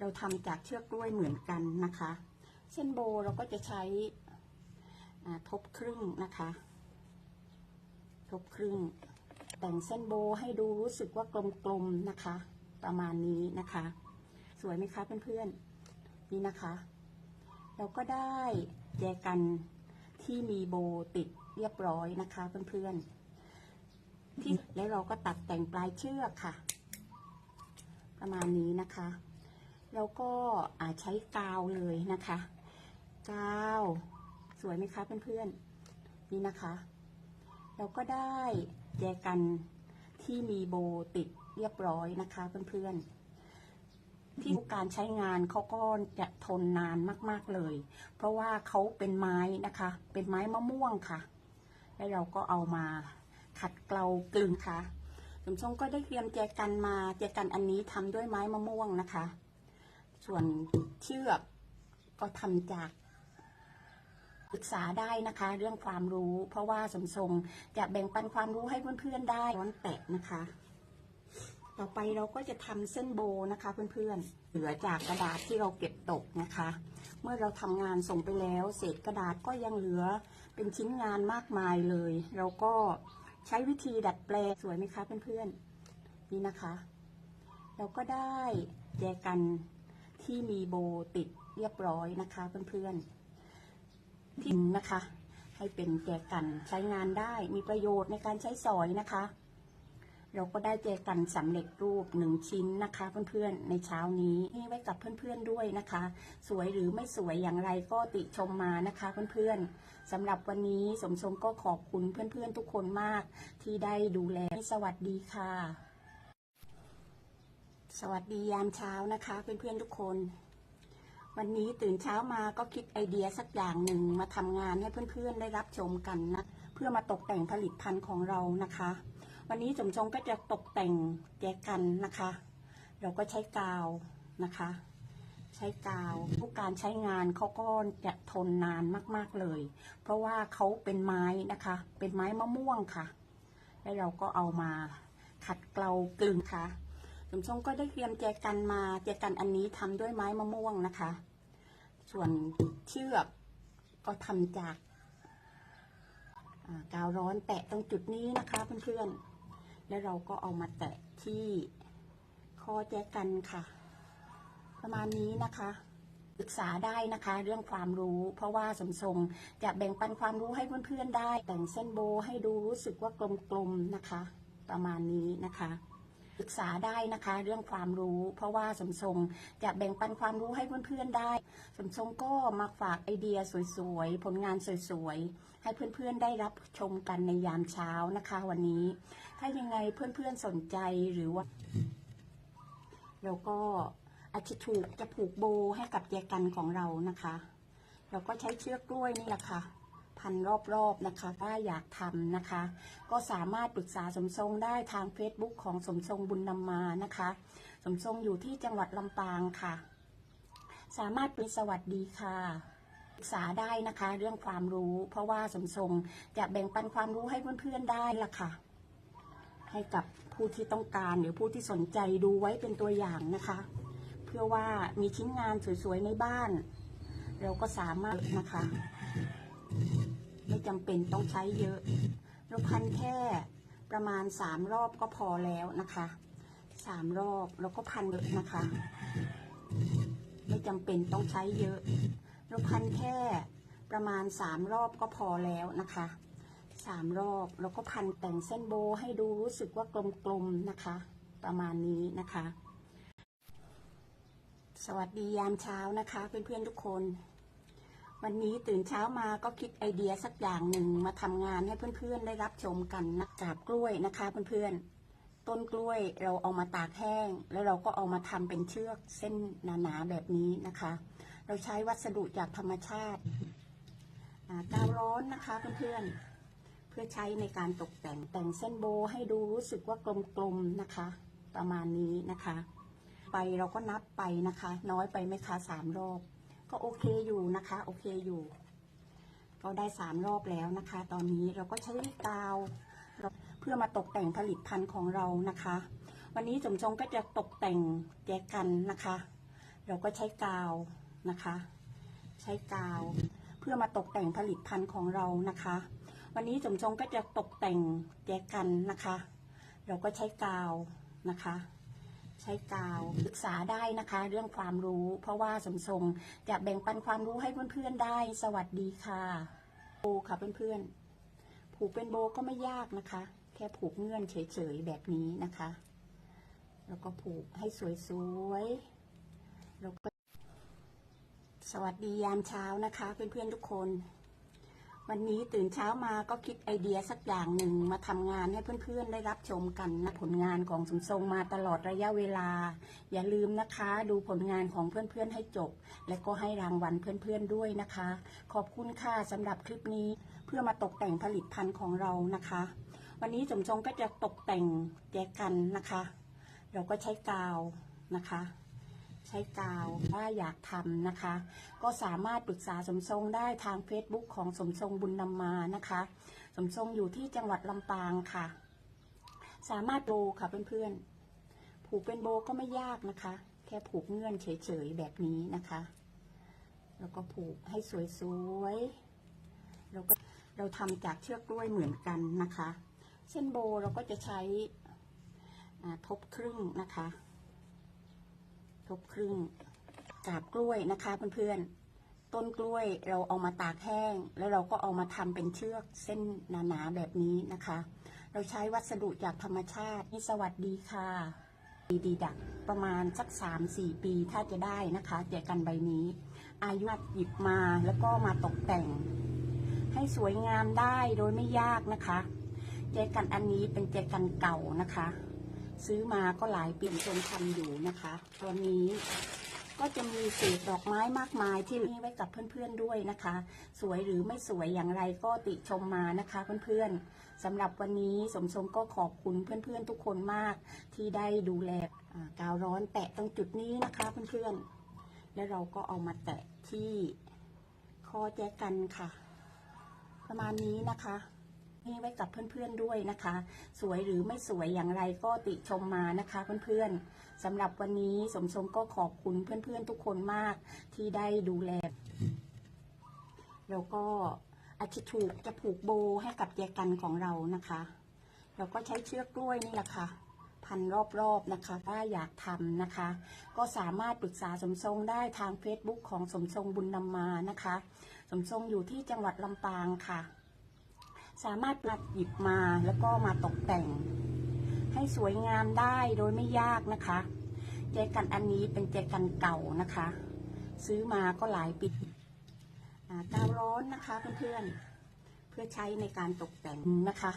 เราทำจากเชือกกล้วยเหมือนกันนะคะ เส้นโบเราก็จะใช้ทบครึ่งนะคะ ทบครึ่ง แต่งเส้นโบให้ดูรู้สึกว่ากลมๆนะคะ ประมาณนี้นะคะ สวยไหมคะเพื่อนๆนี่นะคะ เราก็ได้แจกันที่มีโบติดเรียบร้อยนะคะเพื่อนๆที่แล้วเราก็ตัดแต่งปลายเชือกค่ะ ประมาณนี้นะคะ แล้วก็อาจใช้กาวเลยนะคะ กาว สวยไหมคะเพื่อนๆนี่นะคะ เราก็ได้แจกันที่มีโบติดเรียบร้อยนะคะเพื่อนๆที่การใช้งานเขาก็จะทนนานมากๆเลย เพราะว่าเขาเป็นไม้นะคะ เป็นไม้มะม่วงค่ะ แล้วเราก็เอามาขัดเกลากลึงค่ะสมทรงก็ได้เตรียมแจกันมาแจกันอันนี้ทำด้วยไม้มะม่วงนะคะ ส่วนเชือกก็ทำจากปรึกษาได้นะคะ เรื่องความรู้ เพราะว่าสมทรงจะแบ่งปันความรู้ให้เพื่อนๆได้ร้อนแตะนะคะ ต่อไปเราก็จะทำเส้นโบนะคะเพื่อนๆเหลือจากกระดาษที่เราเก็บตกนะคะ เมื่อเราทำงานส่งไปแล้ว เศษกระดาษก็ยังเหลือเป็นชิ้นงานมากมายเลย เราก็ใช้วิธีดัดแปลงสวยไหมคะเพื่อนๆนี่นะคะ เราก็ได้แจกัน ที่มีโบติดเรียบร้อยนะคะเพื่อนๆที่นะคะ ให้เป็นแจกันใช้งานได้มีประโยชน์ในการใช้สอยนะคะ เราก็ได้แจกันสำเร็จรูปหนึ่งชิ้นนะคะเพื่อนๆในเช้านี้ให้ไว้กับเพื่อนๆด้วยนะคะ สวยหรือไม่สวยอย่างไรก็ติชมมานะคะเพื่อนๆสำหรับวันนี้สมทรงก็ขอบคุณเพื่อนๆทุกคนมากที่ได้ดูแลสวัสดีค่ะ สวัสดียามเช้านะคะเพื่อนๆทุกคน วันนี้ตื่นเช้ามาก็คิดไอเดียสักอย่างหนึ่งมาทำงานให้เพื่อนๆได้รับชมกันนะเพื่อมาตกแต่งผลิตภัณฑ์ของเรานะคะ วันนี้สมทรงก็จะตกแต่งแจกันนะคะ เราก็ใช้กาวนะคะ ใช้กาวทุกการใช้งานเขาก็จะทนนานมากๆเลย เพราะว่าเขาเป็นไม้นะคะ เป็นไม้มะม่วงค่ะ แล้วเราก็เอามาขัดเกลากลึงค่ะ สมทรงก็ได้เตรียมแจกันมาแจกันอันนี้ทำด้วยไม้มะม่วงนะคะ ส่วนเชือกก็ทำจากกาวร้อนแตะตรงจุดนี้นะคะเพื่อนๆ แล้วเราก็เอามาแตะที่คอแจกันค่ะ ประมาณนี้นะคะศึกษาได้นะคะเรื่องความรู้ เพราะว่าสมทรงจะแบ่งปันความรู้ให้เพื่อนๆได้ แต่งเส้นโบให้ดูรู้สึกว่ากลมๆนะคะ ประมาณนี้นะคะ ศึกษาได้นะคะ เรื่องความรู้ เพราะว่าสมทรงจะแบ่งปันความรู้ให้เพื่อนๆได้ สมทรงก็มาฝากไอเดียสวยๆ ผลงานสวยๆ ให้เพื่อนๆได้รับชมกันในยามเช้านะคะ วันนี้ ถ้ายังไงเพื่อนๆสนใจหรือว่าเราก็อาจจะถูกจะผูกโบให้กับแจกันของเรานะคะ เราก็ใช้เชือกกล้วยนี่แหละค่ะ พันรอบๆนะคะ ถ้าอยากทำนะคะ ก็สามารถปรึกษาสมทรงได้ทาง Facebook ของสมทรงบุญนำมานะคะ สมทรงอยู่ที่จังหวัดลำปางค่ะ สามารถเป็นสวัสดีค่ะปรึกษาได้นะคะเรื่องความรู้ เพราะว่าสมทรงจะแบ่งปันความรู้ให้เพื่อนๆได้ละค่ะ ให้กับผู้ที่ต้องการหรือผู้ที่สนใจดูไว้เป็นตัวอย่างนะคะ เพื่อว่ามีชิ้นงานสวยๆในบ้าน เราก็สามารถนะคะ ไม่จำเป็นต้องใช้เยอะ เราพันแค่ประมาณสามรอบก็พอแล้วนะคะสามรอบเราก็พันเลยนะคะ ไม่จำเป็นต้องใช้เยอะ เราพันแค่ประมาณสามรอบก็พอแล้วนะคะสามรอบเราก็พันแต่งเส้นโบให้ดูรู้สึกว่ากลมๆนะคะ ประมาณนี้นะคะ สวัสดียามเช้านะคะเพื่อนๆทุกคน วันนี้ตื่นเช้ามาก็คิดไอเดียสักอย่างหนึ่งมาทำงานให้เพื่อนๆ ได้รับชมกันนะกาบกล้วยนะคะเพื่อนๆ ต้นกล้วยเราเอามาตากแห้ง แล้วเราก็เอามาทำเป็นเชือกเส้นหนาๆแบบนี้นะคะ เราใช้วัสดุจากธรรมชาติกาวร้อนนะคะเพื่อนๆ เพื่อใช้ในการตกแต่งแต่งเส้นโบให้ดูรู้สึกว่ากลมๆนะคะ ประมาณนี้นะคะ ไปเราก็นับไปนะคะ น้อยไปไหมคะสามรอบ ก็โอเคอยู่นะคะ โอเคอยู่ก็ได้สามรอบแล้วนะคะ ตอนนี้เราก็ใช้กาวเพื่อมาตกแต่งผลิตภัณฑ์ของเรานะคะ วันนี้สมทรงก็จะตกแต่งแจกันนะคะ เราก็ใช้กาวนะคะ ใช้กาว เพื่อมาตกแต่งผลิตภัณฑ์ของเรานะคะ วันนี้สมทรงก็จะตกแต่งแจกันนะคะ เราก็ใช้กาวนะคะ ใช้กาวศึกษาได้นะคะ เรื่องความรู้ เพราะว่าสมทรงจะแบ่งปันความรู้ให้เพื่อนๆได้ สวัสดีค่ะโบค่ะเพื่อนๆ ผูกเป็นโบก็ไม่ยากนะคะ แค่ผูกเงื่อนเฉยๆแบบนี้นะคะ แล้วก็ผูกให้สวยๆแล้วก็สวัสดียามเช้านะคะ เพื่อนๆทุกคน วันนี้ตื่นเช้ามาก็คิดไอเดียสักอย่างหนึ่งมาทำงานให้เพื่อนๆ ได้รับชมกันนะผลงานของสมทรงมาตลอดระยะเวลา อย่าลืมนะคะ ดูผลงานของเพื่อนๆให้จบ และก็ให้รางวัลเพื่อนๆด้วยนะคะ ขอบคุณค่ะสำหรับคลิปนี้เพื่อมาตกแต่งผลิตภัณฑ์ของเรานะคะ วันนี้สมทรงก็จะตกแต่งแจกันนะคะ เราก็ใช้กาวนะคะ ใช้กาวถ้าอยากทำนะคะ ก็สามารถปรึกษาสมทรงได้ทาง Facebook ของสมทรงบุญนำมานะคะ สมทรงอยู่ที่จังหวัดลำปางค่ะ สามารถโบค่ะเพื่อนๆ ผูกเป็นโบก็ไม่ยากนะคะ แค่ผูกเงื่อนเฉยๆแบบนี้นะคะ แล้วก็ผูกให้สวยๆแล้วก็เราทำจากเชือกกล้วยเหมือนกันนะคะ เส้นโบเราก็จะใช้ทบครึ่งนะคะ ทบครึ่งกาบกล้วยนะคะเพื่อนๆ ต้นกล้วยเราเอามาตากแห้ง แล้วเราก็เอามาทำเป็นเชือกเส้นหนาๆแบบนี้นะคะ เราใช้วัสดุจากธรรมชาตินี่สวัสดีค่ะ ดีดีดักประมาณสักสามสี่ปีถ้าจะได้นะคะแจกันใบนี้ อายุหยิบมาแล้วก็มาตกแต่ง ให้สวยงามได้โดยไม่ยากนะคะแจกันอันนี้เป็นแจกันเก่านะคะ ซื้อมาก็หลายปีจนทำอยู่นะคะ ตอนนี้ก็จะมีเศษดอกไม้มากมายที่มีไว้กับเพื่อนๆด้วยนะคะ สวยหรือไม่สวยอย่างไรก็ติชมมานะคะเพื่อนๆสำหรับวันนี้สมทรงก็ขอบคุณเพื่อนๆทุกคนมาก ที่ได้ดูแลกาวร้อนแตะตรงจุดนี้นะคะเพื่อนๆ แล้วเราก็เอามาแตะที่คอแจกันค่ะ ประมาณนี้นะคะ นี่ไว้กับเพื่อนๆด้วยนะคะ สวยหรือไม่สวยอย่างไรก็ติชมมานะคะเพื่อนๆสำหรับวันนี้สมทรงก็ขอบคุณเพื่อนๆทุกคนมากที่ได้ดูแล แล้วก็อาจจะถูกจะผูกโบให้กับแจกันของเรานะคะเราก็ใช้เชือกกล้วยนี่แหละค่ะ พันรอบๆนะคะถ้าอยากทำนะคะ ก็สามารถปรึกษาสมทรงได้ทาง Facebook ของสมทรงบุญนำมานะคะ สมทรงอยู่ที่จังหวัดลำปางค่ะ สามารถปัดหยิบมาแล้วก็มาตกแต่ง ให้สวยงามได้โดยไม่ยากนะคะแจกันอันนี้เป็นแจกันเก่านะคะ ซื้อมาก็หลายปีกาวร้อนนะคะเพื่อนๆ เพื่อใช้ในการตกแต่งนะคะ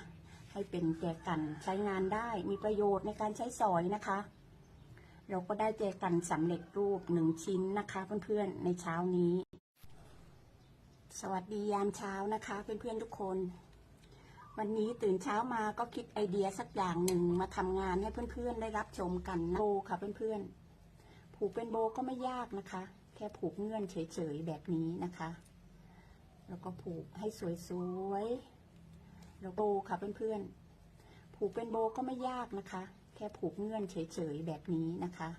ให้เป็นแจกันใช้งานได้มีประโยชน์ในการใช้สอยนะคะ เราก็ได้แจกันสำเร็จรูปหนึ่งชิ้นนะคะเพื่อนๆในเช้านี้ สวัสดียามเช้านะคะเพื่อนๆทุกคน วันนี้ตื่นเช้ามาก็คิดไอเดียสักอย่างหนึ่งมาทำงานให้เพื่อนๆ ได้รับชมกันนะโบค่ะเพื่อนๆ ผูกเป็นโบก็ไม่ยากนะคะ แค่ผูกเงื่อนเฉยๆ แบบนี้นะคะ แล้วก็ผูกให้สวยๆ แล้วโบค่ะเพื่อนๆ ผูกเป็นโบก็ไม่ยากนะคะ แค่ผูกเงื่อนเฉยๆ แบบนี้นะคะ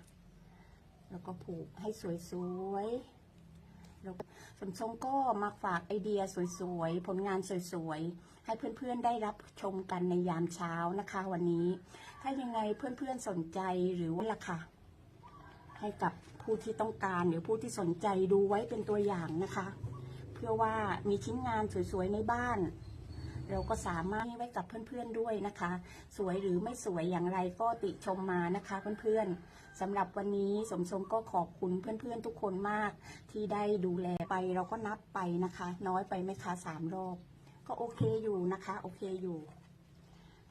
แล้วก็ผูกให้สวยๆ สมทรงก็มาฝากไอเดียสวยๆ ผลงานสวยๆ ให้เพื่อนๆได้รับชมกันในยามเช้านะคะวันนี้ ถ้ายังไงเพื่อนๆสนใจหรือว่าล่ะค่ะให้กับผู้ที่ต้องการหรือผู้ที่สนใจดูไว้เป็นตัวอย่างนะคะ เพื่อว่ามีชิ้นงานสวยๆในบ้าน เราก็สามารถให้ไว้กับเพื่อนๆด้วยนะคะ สวยหรือไม่สวยอย่างไรก็ติชมมานะคะเพื่อนๆสำหรับวันนี้สมทรงก็ขอบคุณเพื่อนๆทุกคนมาก ที่ได้ดูแลไปเราก็นับไปนะคะ น้อยไปไหมคะสามรอบ ก็โอเคอยู่นะคะ โอเคอยู่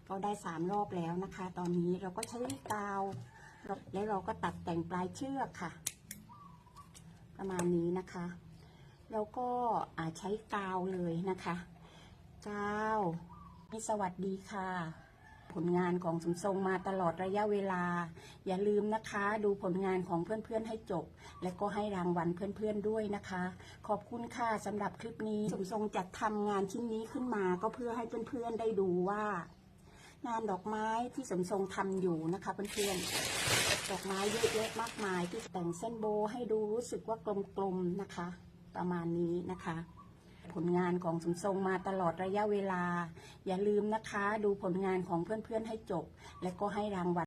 ก็ได้สามรอบแล้วนะคะ ตอนนี้เราก็ใช้กาวแล้วเราก็ตัดแต่งปลายเชือกค่ะ ประมาณนี้นะคะ แล้วก็ใช้กาวเลยนะคะ กาวนี่สวัสดีค่ะ ผลงานของสมทรงมาตลอดระยะเวลา อย่าลืมนะคะ ดูผลงานของเพื่อนๆให้จบ และก็ให้รางวัลเพื่อนๆด้วยนะคะ ขอบคุณค่ะสำหรับคลิปนี้สมทรงจัดทำงานชิ้นนี้ขึ้นมาก็เพื่อให้เพื่อนๆได้ดูว่า งานดอกไม้ที่สมทรงทำอยู่นะคะเพื่อนๆดอกไม้เยอะแยะมากมายที่แต่งเส้นโบให้ดูรู้สึกว่ากลมๆนะคะ ประมาณนี้นะคะ ผลงานของสมทรงมาตลอดระยะเวลา อย่าลืมนะคะ ดูผลงานของเพื่อนๆให้จบ และก็ให้รางวัล